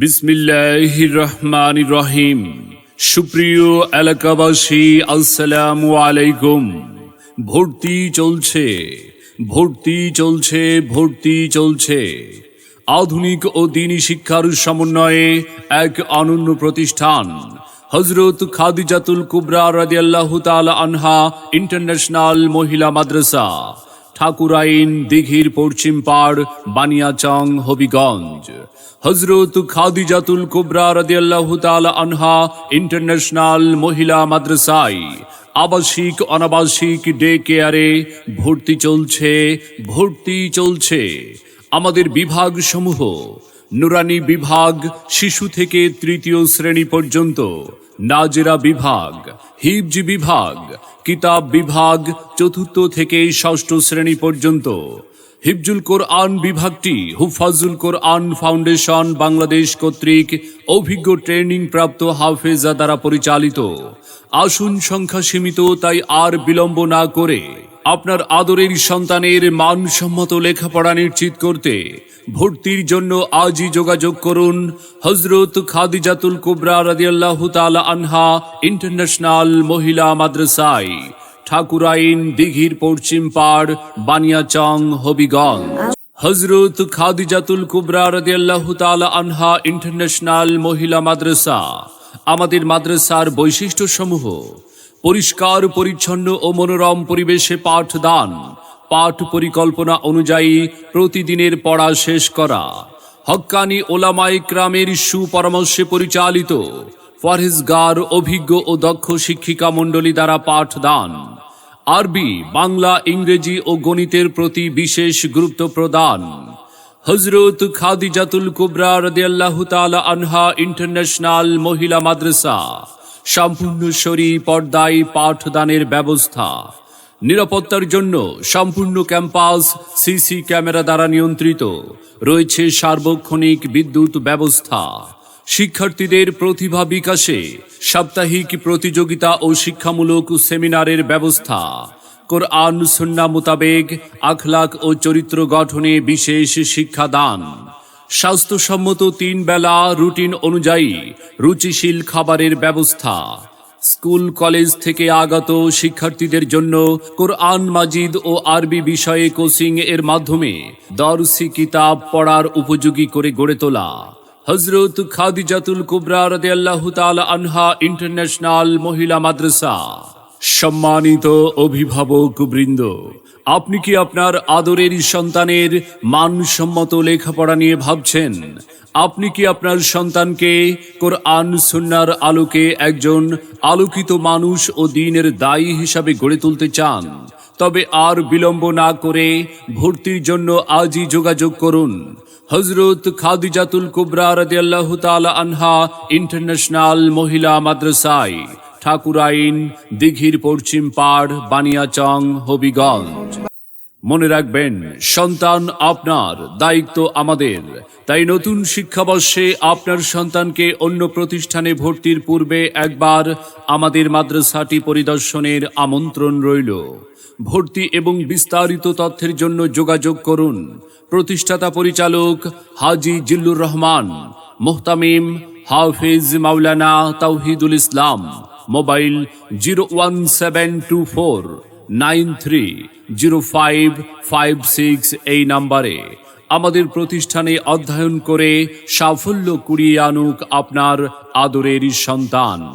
বিসমিল্লাহ রহমান রহিম সুপ্রিয় এলাকাবাসী, আসসালামু আলাইকুম। ভর্তি চলছে ভর্তি চলছে ভর্তি চলছে। আধুনিক ও দিনী শিক্ষার সমন্বয়ে এক অনন্য প্রতিষ্ঠান হজরত খাদিজাতুল কুবরা রাদিয়াল্লাহু তাআলা আনহা ইন্টারন্যাশনাল মহিলা মাদ্রাসা। ঠাকুরাইন দিঘির পশ্চিম পাড় বানিয়াচং, হবিগঞ্জ। হজরত খাদিজাতুল কুবরা তাআলা আনহা ইন্টারন্যাশনাল মহিলা মাদ্রাসায় আবাসিক, অনাবাসিক ডে কেয়ারে ভর্তি চলছে ভর্তি চলছে। আমাদের বিভাগ সমূহ নুরানি বিভাগ শিশু থেকে তৃতীয় শ্রেণি পর্যন্ত নাজেরা বিভাগ, হিবজি বিভাগ, কিতাব বিভাগ চতুর্থ থেকে ষষ্ঠ শ্রেণি পর্যন্ত। হিফজুল কোরআন বিভাগটি হুফাজুল কোরআন ফাউন্ডেশন বাংলাদেশ কর্তৃক অভিজ্ঞ ট্রেনিং প্রাপ্ত হাফেজা দ্বারা পরিচালিত। আসন সংখ্যা সীমিত, তাই আর বিলম্ব না করে আপনার আদরের সন্তানের মানসম্মত লেখাপড়া নিশ্চিত করতে ভর্তির জন্য আজই যোগাযোগ করুন হজরত খাদিজাতুল কুবরা রাদিয়াল্লাহু তাআলা আনহা ইন্টারন্যাশনাল মহিলা মাদ্রাসায়, ঠাকুরাইন দিঘির পশ্চিম পাড়, বানিয়াচং, হবিগঞ্জ। হজরত খাদিজাতুল কুবরা রাদিয়াল্লাহু তাআলা আনহা ইন্টারন্যাশনাল মহিলা মাদ্রাসা, আমাদের মাদ্রাসার বৈশিষ্ট্য সমূহ পরিষ্কার, পরিচ্ছন্ন ও মনোরম পরিবেশে পাঠদান। পাঠ পরিকল্পনা অনুযায়ী প্রতিদিনের পড়া শেষ করা। হক্কানি ওলামাই ক্রামের সুপরামর্শে পরিচালিত ফরহেজগার, অভিজ্ঞ ও দক্ষ শিক্ষিকা মণ্ডলী দ্বারা পাঠদান। আরবি, বাংলা, ইংরেজি ও গণিতের প্রতি বিশেষ গুরুত্ব প্রদান। হজরত খাদিজাতুল কুবরা রদিয়াল্লাহু তাআলা আনহা ইন্টারন্যাশনাল মহিলা মাদ্রাসা। সম্পূর্ণ শরী পর্দায় পাঠদানের ব্যবস্থা। নিরাপত্তার জন্য সম্পূর্ণ ক্যাম্পাস, সিসি ক্যামেরা দ্বারা নিয়ন্ত্রিত। রয়েছে সার্বক্ষণিক বিদ্যুৎ ব্যবস্থা। শিক্ষার্থীদের প্রতিভা বিকাশে সাপ্তাহিক প্রতিযোগিতা ও শিক্ষামূলক সেমিনারের ব্যবস্থা। কোরআন, সুন্না মোতাবেক আখলাক ও চরিত্র গঠনে বিশেষ শিক্ষাদান। স্বাস্থ্যসম্মত তিন বেলা রুটিন অনুযায়ী রুচিশীল খাবারের ব্যবস্থা। স্কুল, কলেজ থেকে আগত শিক্ষার্থীদের জন্য কোরআন, মাজিদ ও আরবি বিষয়ে কোচিং এর মাধ্যমে দর্শি কিতাব পড়ার উপযোগী করে গড়ে তোলা। হজরত খাদিজাতুল কুবরা রাদিয়াল্লাহু তাআলা আনহা ইন্টারন্যাশনাল মহিলা মাদ্রাসা। সম্মানিত অভিভাবক বৃন্দ আপনি কি আপনার আদরের সন্তানের মানসম্মত লেখাপড়া নিয়ে ভাবছেন? আপনি কি আপনার সন্তানকে কোরআন সুন্নার আলোকে একজন আলোকিত মানুষ ও দিনের দায়ী হিসাবে গড়ে তুলতে চান? তবে আর বিলম্ব না করে ভর্তির জন্য আজই যোগাযোগ করুন। হজরত খাদিজাতুল কুবরা রাদিয়াল্লাহু আনহা ইন্টারন্যাশনাল মহিলা মাদ্রাসায়। ঠাকুরাইন, দিঘির পশ্চিম পাড়, বানিয়াচং, হবিগঞ্জ। মনে রাখবেন, সন্তান আপনার, দায়িত্ব আমাদের। তাই নতুন শিক্ষাবর্ষে আপনার সন্তানকে অন্য প্রতিষ্ঠানে ভর্তির পূর্বে একবার আমাদের মাদ্রাসাটি পরিদর্শনের আমন্ত্রণ রইল। ভর্তি এবং বিস্তারিত তথ্যের জন্য যোগাযোগ করুন। প্রতিষ্ঠাতা পরিচালক হাজি জিল্লুর রহমান, মোহতামিম হাফিজ মাওলানা Tawhidul Islam. Mobile zero one seven two four nine three zero five five six এই নাম্বারে আমাদের প্রতিষ্ঠানে অধ্যয়ন করে সাফল্য কুড়িয়ে আনুক আপনার আদরের সন্তান।